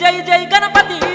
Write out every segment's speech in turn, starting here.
జై జై గణపతి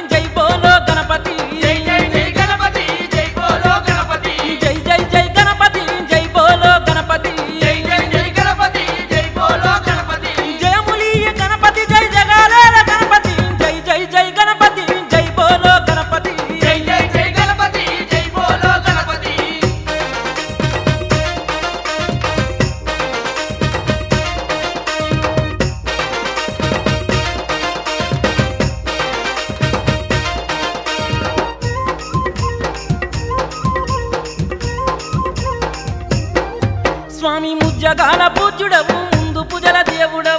యగాన పూజ్యుడవు ముందు పూజల దేవుడవు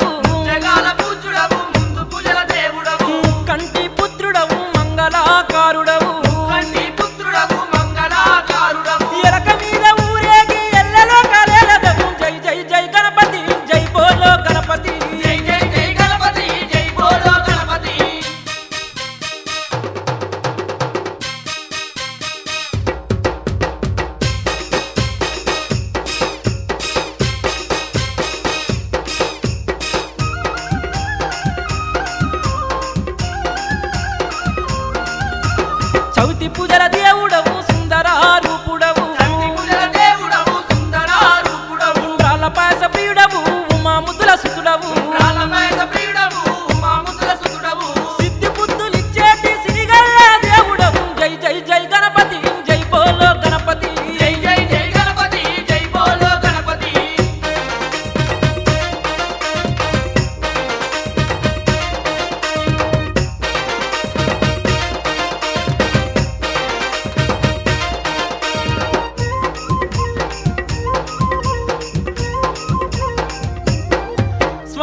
escuchar a.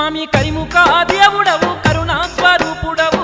స్వామి కరిముఖా దేవుడవు కరుణా స్వరూపుడవు